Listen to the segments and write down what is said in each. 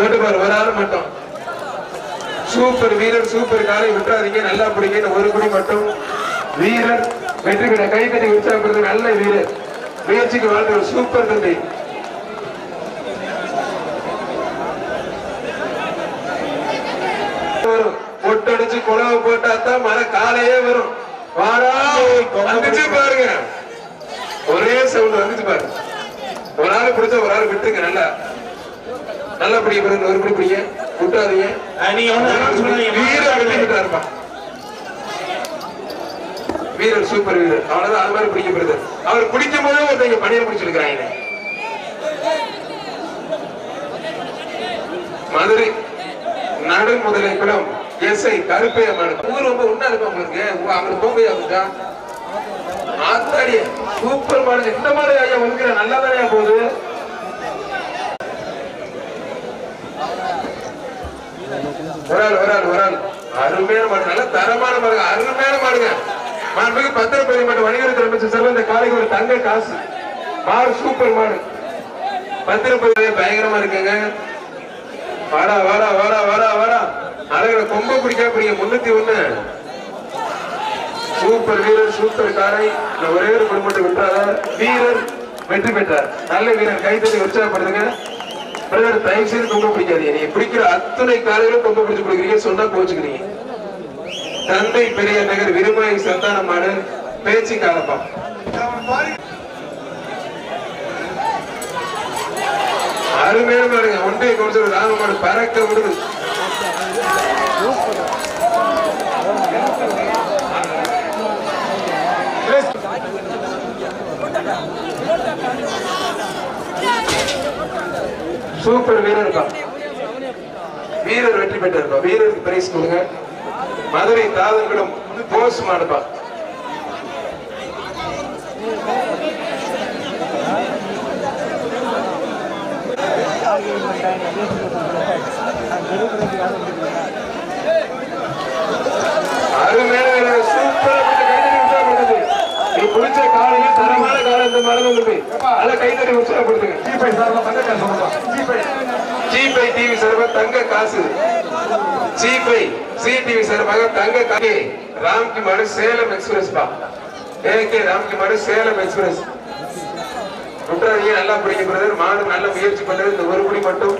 தொட்டு பாரு ஒரு ஆள் மட்டும். சூப்பர் வீரர் சூப்பர் காலை விட்டுறாதீங்க நல்லா பிடிக்கணும் ஒரு குடி மட்டும். வீரர் வெற்றி பெற கை தட்டி உற்சாகப்படுறது நல்ல வீரர். முயற்சிக்கு வாழ்ற சூப்பர் தம்பி. வரும். குழவு குழவை போட்டா மழை காலையே வரும். வந்துச்சு பாருங்க. ஒரே சவுண்ட் வந்துச்சு பாருங்க. ஒரு ஆள் பிடிச்ச ஒரு ஆள் விட்டுருங்க நல்லா. நல்லா பிடிக்க பாருங்க ஒரு பிடி பிடிங்க விட்டாதீங்க நீங்க வந்து. வீரர் பெற்றாருப்பா வீரர் சூப்பர் வீரர் அவ்வளவுதான் அது மாதிரி பிடிக்க போறது. அவர் பிடிக்கும் போதே ஒருத்தங்க பணியை பிடிச்சிருக்கிறாங்க மதுரை நடு முதலை குளம் எஸ்ஐ கருப்பைய மாடு. ஊர் ரொம்ப உண்ணா இருப்பாங்க பாருங்க உங்க அவங்க போங்க அப்படின்னா ஆத்தாடி சூப்பர் மாடு இந்த மாடு ஐயா வந்துக்கிற நல்லா தானே போகுது. ஒரு ஆள் ஒரு ஆள் ஒரு ஆள் அருமையான மாடு நல்ல தரமான மாடுங்க அருமையான மாடுங்க. மாண்புக்கு பத்திரப்பதி மட்டும் வணிகத்துறை அமைச்சர் செல்வம் இந்த காலைக்கு ஒரு தங்க காசு. மாடு சூப்பர் மாடு. பத்திரப்பதி பயங்கரமா இருக்குங்க. வாடா வாடா வாடா வாடா வாடா. அழகிற கொம்ப பிடிக்கா பிடிக்க முன்னூத்தி ஒண்ணு. சூப்பர் வீரர் சூப்பர் காரை இந்த ஒரே ஒரு குடும்பத்தை விட்டார வீரர் வெற்றி பெற்றார். நல்ல வீரர். கைத்தறி உற்சாகப்படுத்துங்க. பிரதர் தயவு செய்து கொம்ப பிடிக்காதீங்க. நீங்க பிடிக்கிற அத்துணை காலையிலும் கொம்ப பிடிச்சு பிடிக்கிறீங்க சொன்னா கோச்சுக்கிறீங்க. தந்தை பெரிய நகர் விருமாயி சந்தான மாடு பேச்சு காலப்பா அருமையான பாருங்க ஒன்றை கொஞ்சம் ராம பறக்க விடுது. சூப்பர் வீரர் வீரர் வெற்றி பெற்றிருப்பா. வீரருக்கு பிரைஸ் கொடுங்க. மதுரை தாதர்களும் போஸ் மாடுப்பா. அருமையான வீரர் சூப்பரா பிடிச்ச கைத்தறி உற்சாகப்படுத்துது நீ பிடிச்ச காலையில தரமான காலம் இந்த மருந்து வந்து அதை கைத்தறி உற்சாகப்படுத்துங்க ஜிபே சார்பா தங்க காசு ஜிபே. ஜிபை டிவி சார்பாக தங்க காசு. ஜிபை சி டிவி சார்பாக தங்க காசு. ராம்கி மாடு சேலம் எக்ஸ்பிரஸ் பா. ஏகே ராம்கி மாடு சேலம் எக்ஸ்பிரஸ். விட்டுறாதீங்க நல்லா பிடிக்க பிரதர் மாடு நல்ல முயற்சி பண்றது. இந்த ஒரு குடி மட்டும்.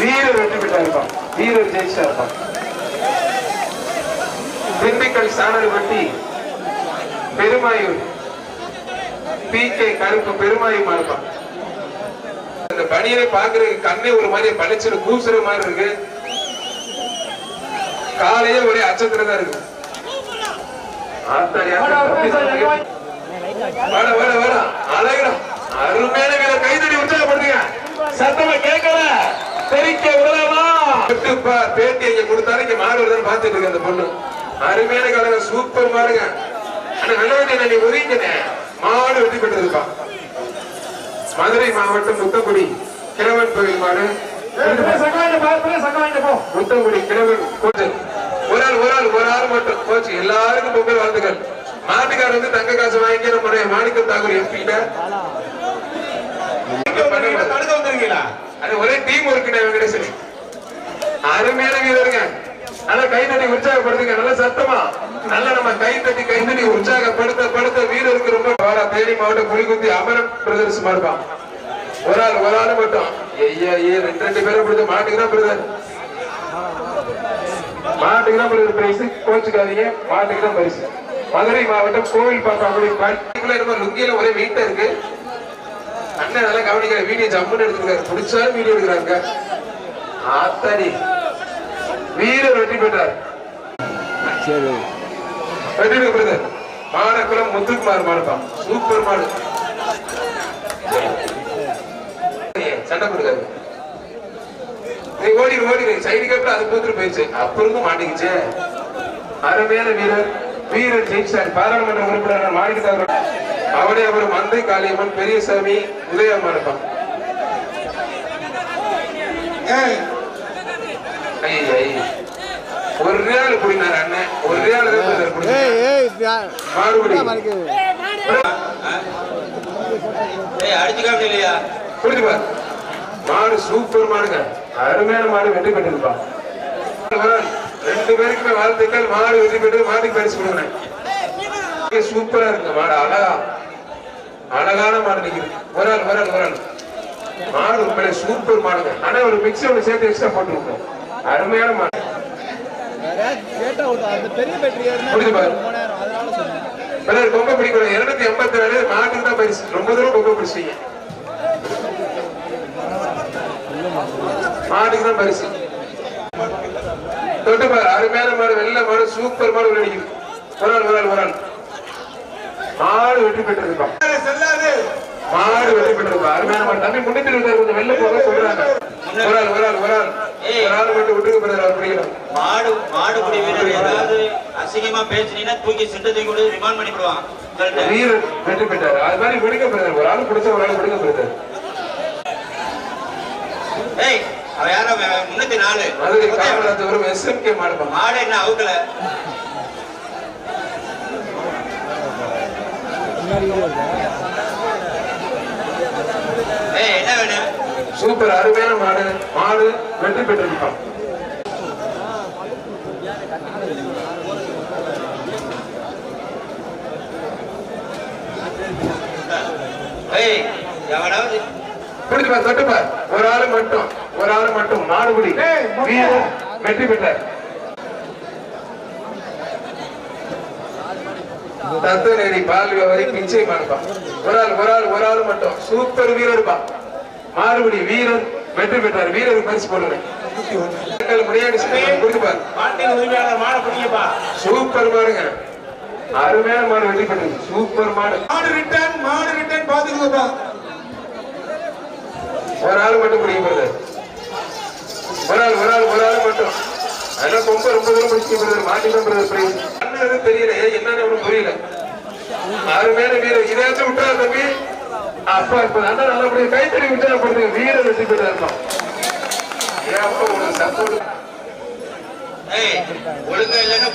வீரர் வெற்றி பெற்றாருப்பா. வீரர் ஜெயிச்சாருப்பா. திண்டுக்கல் சாணர்பட்டி. பெருமாயூர் பி கே கருப்பு பெருமாயூர் மாறுப்பா இந்த பனியனை பாக்குறதுக்கு கண்ணே ஒரு மாதிரி பளிச்சுன்னு கூசுற மாதிரி இருக்கு. காலையே ஒரே அச்சத்துல தான் இருக்கு. அருமையான வீரர் கைதடி உற்சாகப்படுத்துங்க. சத்தமா கேட்கல. தெரிக்க விடலாமா பேட்டி இங்க கொடுத்தாரு இங்க மாடு வருதுன்னு பாத்துட்டு இருக்கு அந்த பொண்ணு. அருமையான கலங்க சூப்பர் மாடுங்க. ஒதுங்கினே மாடு வெற்றி பெற்றதுப்பா மதுரை மாவட்டம் முத்தக்குடி கிழவன் கோயில் மாடு முத்தங்குடி கிழவன் கோயில். ஒரு ஆள் ஒரு ஆள் ஒரு ஆள் மட்டும். கோச்சு எல்லாருக்கும் பொங்கல் வாழ்த்துக்கள். மாட்டுக்காரர் வந்து தங்க காசு வாங்கி நம்முடைய மாணிக்கம் தாக்கூர் எம்பி ஒரே டீம் ஒர்க்கு வெங்கடேசன். அருமையான வீரருங்க. நல்லா கை தட்டி உற்சாகப்படுத்துங்க நல்ல சத்தமா? நல்ல நம்ம கை தட்டி கை தட்டி உற்சாகப்படுத்த படுத்த வீரருக்கு ரொம்ப வர தேனி மாவட்டம் புலிகுத்தி அமரன் பிரதர்ஸ் மாட்டான் ஒரு ஆள் ஒரு ஆள் மட்டும். ஐயா ஏ ரெண்டு ரெண்டு பேரும் பிடிச்ச மாட்டுக்கு தான் பிரதர். மாட்டுக்கு தான் பிரதர் பிரைஸ். கோச்சுக்காதீங்க. மாட்டுக்கு தான் பரிசு மதுரை மாவட்டம் கோவில் பாப்பாக்குடி பர்டிகுலர் லுங்கியில ஒரே வீட்டை இருக்கு. அண்ணன் நல்லா கவனிக்கிற வீடியோ ஜம்முன்னு எடுத்துக்கிறாரு. பிடிச்சாலும் வீடியோ எடுக்கிறாங்க ஆத்தாடி. வீரர் வெற்றி பெற்றார். வெற்றி பிரதர் மாடக்குளம் முத்துக்குமார் மாடுப்பா சூப்பர் மாடு. சண்டை கொடுக்காது நீ ஓடி ஓடி சைடு கேப்ல அது கூத்துட்டு போயிடுச்சு. அப்புறம் மாட்டிக்கிச்சு. அருமையான வீரர். வீரர் ஜெயிச்சார். பாராளுமன்ற உறுப்பினர் மாணிக்கத்தார் அவனே அவர் மந்தை காளியம்மன் பெரியசாமி உதயமானப்பா ஒரு நாள் குடினார் அண்ணன் ஒரு நாள் தான் brother குடினார். மாறுபடி. ஏய் அடிச்சு காமிக்கலையா? குடிச்சு பாரு. மாடு சூப்பர் மாடுங்க. அருமையான மாடு வெற்றி பெற்றிருப்பான் ரெண்டு பேருக்குமே வாழ்த்துக்கள். மாடு வெற்றி பெற்று மாட்டுக்கு பரிசு கொடுக்குறேன். சூப்பரா இருக்கு மாடு. அழகா. அழகான மாடு நிக்குது. ஒரு ஆள் ஒரு ஆள் ஒரு ஆள் மாடு உண்மையிலே சூப்பர் மாடுங்க. ஆனா ஒரு மிக்ஸி ஒன்று சேர்த்து எக்ஸ்ட்ரா போட்டுருக்கோம். அருமையான மாடு. கொம்ப பிடிக்கணும் இருநூத்தி எண்பத்தி ஏழு மாட்டுக்கு தான் பரிசு ரொம்ப தூரம் கொம்ப பிடிச்சீங்க மாட்டுக்கு தான் பரிசு தொட்டு பாரு அருமையான மாடு வெள்ளை மாடு சூப்பர் மாடு விளையாடிக்குது ஒரு ஆள் ஒரு ஆள் ஒரு ஆள் மாடு வெற்றி பெற்றிருப்பான் மாடு வெற்றி பெற்றிருப்பா. அருமையான மாடு. தம்பி முன்னிட்டு கொஞ்சம் வெள்ள போக சொல்றாங்க. ஒரு ஆள் ஒரு ஆள் ஒரு ஆள். ஆள் மட்டும் அவர் பிடிக்கணும் மாடு மாடு குடி வீரர் ஏதாவது அசிங்கமா பேசினீங்கன்னா தூக்கி சிட்ட தூக்கி கொண்டு ரிமாண்ட். வீரர் வெற்றி பெற்றாரு. அது மாதிரி ஒரு ஆள் பிடிச்ச ஒரு ஆள் ஏய் அவ யாரோ முன்னூத்தி நாலு. மதுரை எஸ்எம்கே மாடு என்ன அவுக்கல? ஏய் என்ன வேணும்? சூப்பர். அருமையான மாடு. மாடு வெற்றி எவனாவது? பிடிச்சுப்பா தொட்டுப்பா ஒரு ஆளு மட்டும் ஒரு ஆளு மட்டும். மொட்டை. வீரர் வெற்றி பெற்றார். தத்துநேரி பால் வியாபாரி பிச்சை மாடுப்பா. ஒரு ஆள் ஒரு ஆள் ஒரு ஆள் மட்டும். சூப்பர் வீரர்ப்பா. மாறுபடி வீரர் வெற்றி பெற்றார். வீரருக்கு பரிசு பிடிங்கப்பா சூப்பர் மாடுங்க. அருமையான மாடு வெற்றி பெற்றது. சூப்பர் மாடு. மாடு ரிட்டர்ன் மாடு ரிட்டர்ன் பாத்துக்கோப்பா. ஒரு ஆள் மட்டும் பிடிக்கப்படுது ஒரு ஆள் ஒரு ஆள் ஒரு ஆள் மட்டும். அதெல்லாம் ரொம்ப ரொம்ப தூரம் பிடிக்கப்படுது மாட்டிதான் பிரதர். பிரைஸ் என்னது தெரியல என்னன்னு புரியல. அருமையான வீரர். இதாச்சும் விட்டா அப்பா இப்ப அண்ணா நல்லபடியா கைத்தறி போடுங்க வீரர் வெற்றி பெற்றா இருப்பான் ஏன் அப்பா உனக்கு சப்போர்ட் ஏய் ஒழுங்கா இல்லைன்னா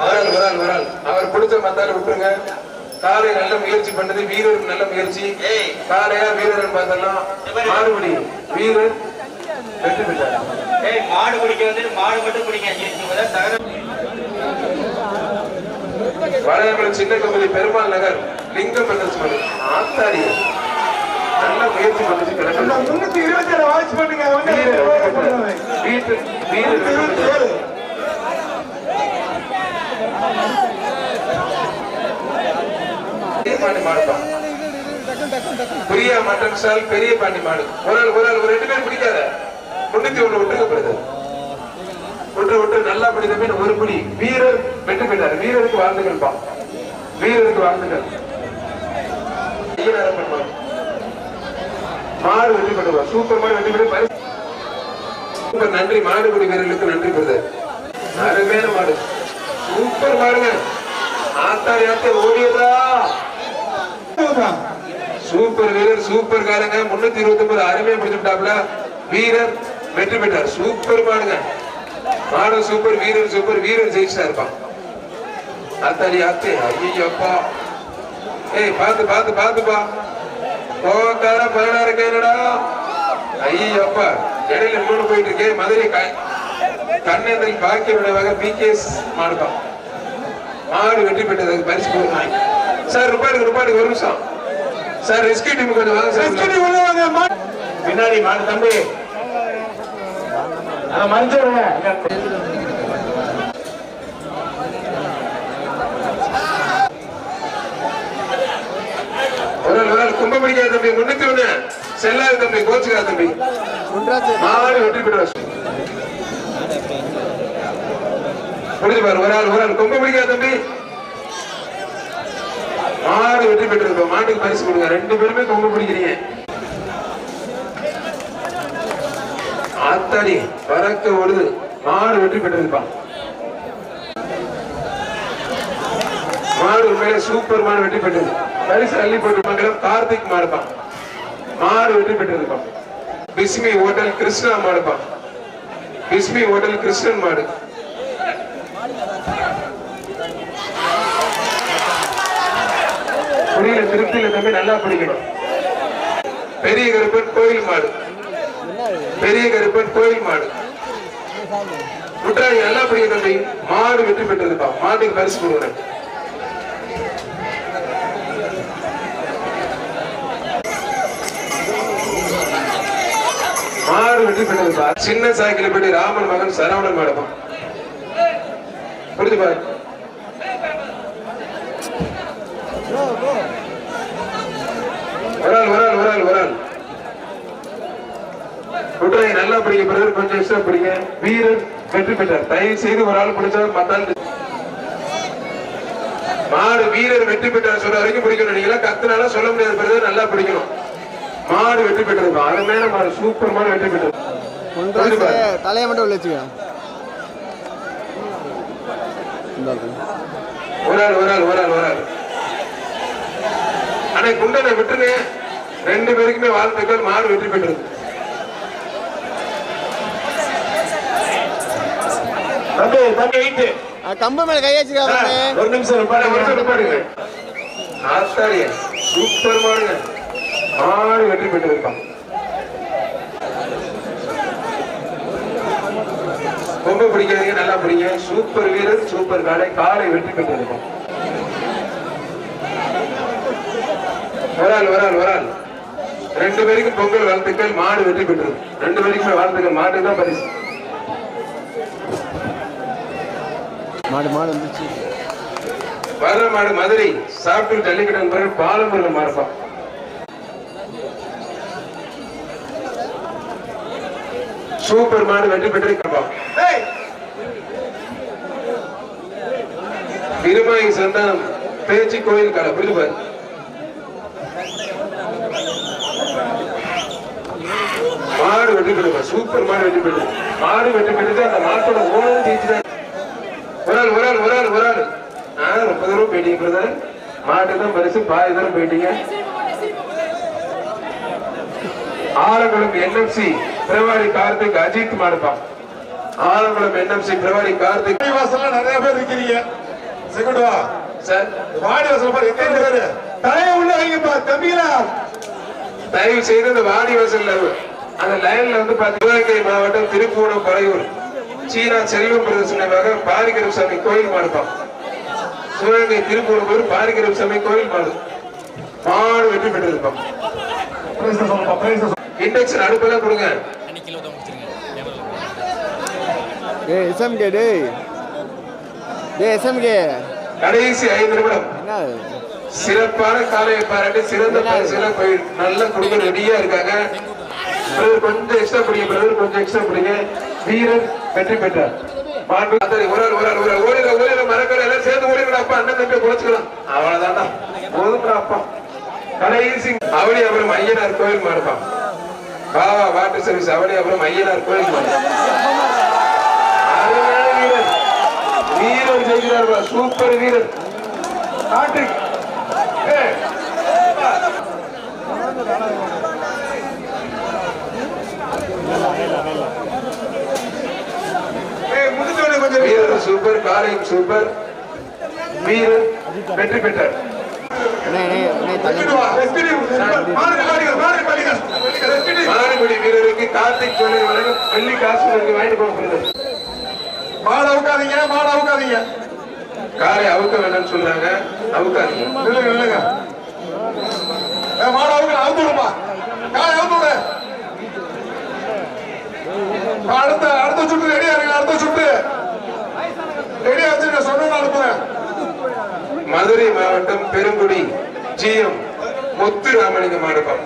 ஆள் அவர் பிடிச்ச மத்தால விட்டுருங்க. காலை நல்ல முயற்சி பண்ணது வீரருக்கு நல்ல முயற்சி. ஏய். காலையா வீரர் பார்த்தலாம் மாறுபடி வீரர் வெற்றி பெற்றார். ஏய் மாடு பிடிக்க வந்துட்டு மாடு மட்டும் பிடிங்க வளையங்குளம் சின்ன கம்பெனி பெருமாள் நகர் லிங்கம் பிரதர்ஸ் மணி ஆத்தாடி நல்ல முயற்சி பண்ணிச்சு முன்னூத்தி இருபத்தி ஏழு வாட்ச் பண்ணுங்க. வீட்டு பாண்டி மாடுப்பா பிரியா மட்டன் ஸ்டால் பெரிய பாண்டி மாடு. ஒரு ஒரு ரெண்டு பேர் பிடிக்காத. முன்னூத்தி ஒண்ணு விட்டுருக்க பிறகு விட்டு விட்டு நல்லா பிடித்த ஒரு பிடி வீரர் வெற்றி பெற்றார் வீரருக்கு வாழ்ந்துகள் பா. வீரருக்கு வாழ்ந்துகள் ஐயனார் அம்மன் மாடு. வெற்றி பெற்றுவார் சூப்பர் மாடு வெற்றி பெற்று நன்றி. மாடுபிடி வீரர்களுக்கு நன்றி பெறுது. அருமையான மாடு. சூப்பர் மாடுங்க. ஆத்தா யாத்தே ஓடியதா சூப்பர் வீரர் சூப்பர் காரங்க. முன்னூத்தி இருபத்தி ஒன்பது அருமையா பிடிச்சுட்டாப்ல வீரர் வெற்றி பெற்றார். சூப்பர் மாடுங்க. மாடு சூப்பர் வீரர் சூப்பர் வீரர் ஜெயிச்சா இருப்பான். அத்தாடி அத்தே ஐயப்பா ஏய் பாத்து பாத்து பாத்துப்பா கோவக்கார பதினாறு கேளுடா. ஐயப்பா இடையில மூணு போயிட்டு இருக்கே மதுரை க- கண்ணேந்தில் பாக்கிய வகை பிகேஎஸ் மாடுப்பா. மாடு வெற்றி பெற்றது பரிசு போடுங்க சார் ரூபாய்க்கு ரூபாய்க்கு ஒரு நிமிஷம். சார் ரெஸ்கியூ டீம் கொஞ்சம் வாங்க சார். பின்னாடி மாடு தம்பி அதை மறைச்சு விடுங்க ஒரு நாள் ஒரு நாள் கும்ப பிடிக்காத தம்பி முன்னூத்தி ஒண்ணு. செல்லாத தம்பி கோச்சுக்காத தம்பி. மாடு வெற்றி பெற்றார். முடிஞ்சு பாரு ஒரு ஆள் ஒரு ஆள். கும்ப பிடிக்காத தம்பி. மாடு வெற்றி பெற்றிருக்கோம். மாட்டுக்கு பரிசு கொடுங்க. ரெண்டு பேருமே கொம்பு பிடிக்கிறீங்க. ஆத்தாடி பறக்க ஓடுது மாடு வெற்றி பெற்றிருப்பான். மாடு உண்மையிலே சூப்பர் மாடு வெற்றி பெற்றது. பரிசு அள்ளி போட்டு கார்த்திக் மாடுப்பான். மாடு வெற்றி பெற்றிருப்பான். பிஸ்மி ஹோட்டல் கிருஷ்ணா மாடுப்பான். பிஸ்மி ஹோட்டல் கிருஷ்ணன் மாடு. புரியல திருப்தியில தம்பி நல்லா பிடிக்கணும். பெரிய கருப்பன் கோயில் மாடு. பெரிய கருப்பன் கோயில் மாடு. முட்டாய் நல்லா பெரிய தம்பி மாடு வெற்றி பெற்றதுப்பா மாட்டுக்கு பரிசு கொடுக்குறேன். மாடு வெற்றி பெற்றதுப்பா சின்ன சாய்க்கில் போயிட்டு ராமன் மகன் சரவணன் மாடுப்பா புரிஞ்சு பாரு. ஒரு ஆள் ஒரு ஆள் ஒரு ஆள் ஒரு ஆள். விட்டுறாங்க நல்லா படிக்க பிரதர் கொஞ்சம் எக்ஸ்ட்ரா படிங்க. வீரர் வெற்றி பெற்றார். தயவு செய்து ஒரு ஆள் பிடிச்சா மத்தாள் மாடு வீரர் வெற்றி பெற்றார் சொல்ற வரைக்கும் பிடிக்கணும் நீங்க எல்லாம் கத்துனால சொல்ல முடியாது பிரதர் நல்லா பிடிக்கணும். மாடு வெற்றி பெற்றது அருமையான மாடு சூப்பர் மாடு வெற்றி பெற்றது. ஒன்றரை தலையை மட்டும் உள்ள. ஒரு ஆள் ஒரு ஆள் ஒரு ஆள் ஒரு ஆள். அண்ணே குண்டனை விட்டுருங்க. ரெண்டு பேருக்குமே வாழ்த்துக்கள். மாடு வெற்றி பெற்றது. தம்பி தம்பி எயிட்டு கம்பு மேல கை வச்சுக்காம ஒரு நிமிஷம் பாருங்க. ஒரு நிமிஷம் பாருங்க ஆத்தாடிய சூப்பர் மாடுங்க. மாடு வெற்றி பெற்றிருக்கான். ரொம்ப பிடிக்காதீங்க நல்லா பிடிங்க. சூப்பர் வீரர் சூப்பர் காலை காலை வெற்றி பெற்றிருக்கோம் ஆள் ஒரு ஆள் ஒரு ஆள் ரெண்டு பேருக்கும் பொங்கல் வாழ்த்துக்கள் மாடு வெற்றி பெற்றது. ரெண்டு பேருக்குமே வாழ்த்துக்கள் மாடு தான் பரிசு. மாடு மாடு வந்துச்சு வர்ற மாடு மதுரை சாப்பிட்டு ஜல்லிக்கட்டு பிறகு பாலமுருகன் மாறுப்பா சூப்பர் மாடு வெற்றி பெற்றிருக்கப்பா ஏய், திருமாய் சந்தானம் பேச்சு கோயில் கடை புரிஞ்சு பாரு. மாடு வெற்றி பெற்றுப்பா சூப்பர் மாடு வெற்றி பெற்று மாடு வெற்றி பெற்று அந்த மாட்டோட ஓனர் ஜெயிச்சுதான். ஒரு ஆள் ஒரு ஆள் ஒரு ஆள் ஒரு ஆள் ஆ ரொம்ப தூரம் போயிட்டீங்க பிரதர். மாட்டு தான் பரிசு பாதி தூரம் போயிட்டீங்க. ஆலங்குளம் என்எம்சி பிரவாரி கார்த்திக் அஜித் மாடுப்பா. ஆலங்குளம் என்எம்சி பிரவாரி கார்த்திக். வாசல்ல நிறைய பேர் இருக்கிறீங்க. செகண்ட் வா. சார்? வாடி வாசல் பாரு எத்தனை பேரு? உள்ள வைங்கப்பா தம்பிகளா தயவு செய்து அந்த வாடி வாசல்ல அந்த லைன்ல வந்து பாத்தீங்கன்னா மாவட்டம் திருப்பூணம் பழையூர் சீனா செல்வம் பிரதர்சனமாக பாரிகரம் சாமி கோயில் மாடுப்பான் சிவகங்கை திருப்பூணம் பாரிகரம் சாமி கோயில் மாடு. மாடு வெற்றி பெற்றிருப்பான் இண்டக்ஷன் அடுப்பெல்லாம் கொடுங்க. டேய் எஸ்எம்கே டேய். டேய் எஸ்எம்கே. கடைசி ஐந்து நிமிடம். சிறப்பான காலையை பாராட்டி சிறந்த பரிசுலாம் போய் நல்லா கொடுக்க ரெடியா இருக்காங்க. கொஞ்சம் எக்ஸ்ட்ரா பிடிங்க கொஞ்சம் எக்ஸ்ட்ரா பிடிங்க வீரர் வெற்றி பெற்றார். மாண்பு அத்தனை ஒரு ஆள் ஒரு ஆள் ஒரு ஆள் ஓடிட ஓடிட மறக்கல எல்லாம் சேர்ந்து ஓடிடா அப்பா அண்ணன் தம்பி குறைச்சிக்கலாம் அவ்வளவுதான்டா. போதும்டா அப்பா. கடைசி அவளி அப்புறம் ஐயனார் கோயில் மாடுப்பான் பாவா வாட்டர் சர்வீஸ். அவளி அப்புறம் ஐயனார் கோயில் மாடு. அருமையான வீரர். வீரர் ஜெயிக்கிறார் சூப்பர் வீரர். கார்த்திக் ஏய், ஏய் கொஞ்சம் வீரர் சூப்பர் காலையும் சூப்பர் வீரர் வெற்றி பெற்றார். வீரருக்கு கார்த்திக் வழங்கும் வெள்ளி காசு வாங்கிட்டு போகிறது மாடு அவுக்காதீங்க மாடு அவுக்காதீங்க. காலை அவுக்க வேண்டாம்னு சொல்றாங்க. அவுக்காதீங்க. நில்லுங்க ஏய் மாடு அவுக்க அவுத்து விடுப்பா. காலை அவுத்து விடு. அடுத்த அடுத்த சுட்டு ரெடியா இருங்க அடுத்த சுட்டு. தெரியாது சொன்ன அனுப்புறேன். மதுரை மாவட்டம் பெருங்குடி ஜிஎம் முத்து ராமலிங்க மாடுப்பம்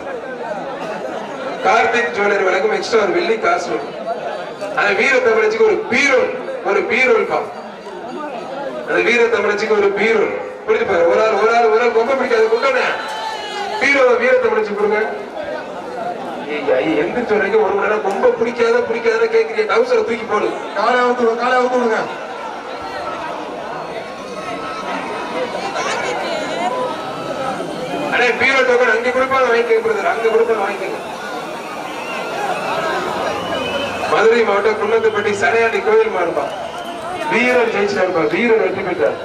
கார்த்திக் ஜுவல்லர் வழக்கம் எக்ஸ்ட்ரா ஒரு வெள்ளி காசு அந்த வீர தமிழச்சிக்கு ஒரு பீரோல் ஒரு பீரோல் பா அந்த வீர தமிழச்சிக்கு ஒரு பீரோல். புரிஞ்சு பாரு ஒரு ஆள் ஒரு ஆள் ஒரு ஆள் ரொம்ப பிடிக்காது கொண்டானே பீரோல வீர தமிழச்சி கொடுங்க. எந்த சொல்றீங்க ஒரு மணி நேரம் ரொம்ப பிடிக்காத பிடிக்காத கேக்குறீங்க. டவுசரை தூக்கி போடு. காலை அவுத்து விடு காலை விடுங்க. அடே பீரோ டோக்கன் அங்க கொடுப்பாங்க வாங்கிக்க பிரதர் அங்க கொடுப்பாங்க வாங்கிக்கங்க. மதுரை மாவட்டம் குன்னத்துப்பட்டி சனையாண்டி கோயில் மாறுபா. வீரர் ஜெயிச்சிருப்பா வீரர் வெற்றி பெற்றார்.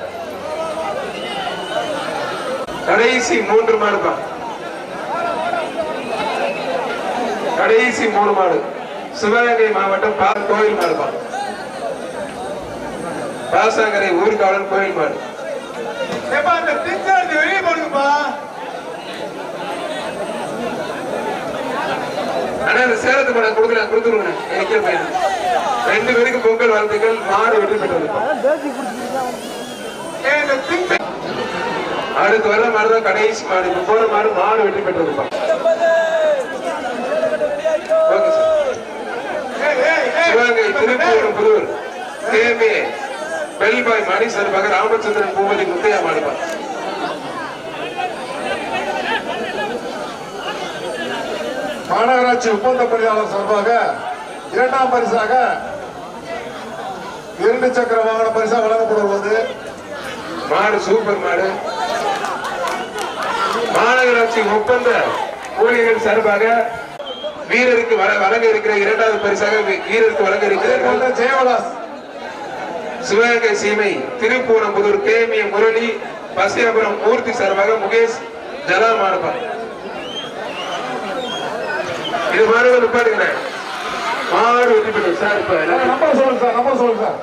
கடைசி மூன்று மாடுப்பா. கடைசி மூணு மாடு. சிவகங்கை மாவட்டம் பா கோயில் மாடுப்பா. பாசாங்கரை ஊர்காவலன் கோயில் மாடு. வெளியே போடுங்கப்பா. ஆனா அந்த சேலத்துக்கு நான் கொடுக்கல கொடுத்துருவேன் நினைக்கிற பையன்? ரெண்டு பேருக்கு பொங்கல் வாழ்த்துக்கள். மாடு வெற்றி பெற்றதுப்பா அடுத்து வர மாடு தான் கடைசி மாடு. இப்ப போற மாடு மாடு வெற்றி பெற்றதுப்பா. சிவகங்கை திருப்பூர் புதூர். கேமே பெல்பாய் மணி சார்பாக ராமச்சந்திரன் பூபதி முத்தையா மாடுப்பா. மாநகராட்சி ஒப்பந்த பணியாளர் சார்பாக இரண்டாம் பரிசாக இரண்டு சக்கர வாகன பரிசாக வழங்கப்படுவது மாடு சூப்பர் மாடு. மாநகராட்சி ஒப்பந்த ஊழியர்கள் சார்பாக வீரருக்கு வழ- வழங்க இருக்கிற இரண்டாவது பரிசாக வீரருக்கு வழங்க கொண்ட ஜெயவலாஸ் சிவகங்கை சீமை திருப்பூணம்புதூர் கேமிய முரளி பசியாபுரம் மூர்த்தி சார்பாக முகேஷ் ஜலா மாடுப்பா இது மாடு நிப்பாட்டுகிறேன் மாடு வெற்றி பெற்றது சார் இப்ப நம்பர் சொல்லுங்க சார் நம்பர் சொல்லுங்க சார்.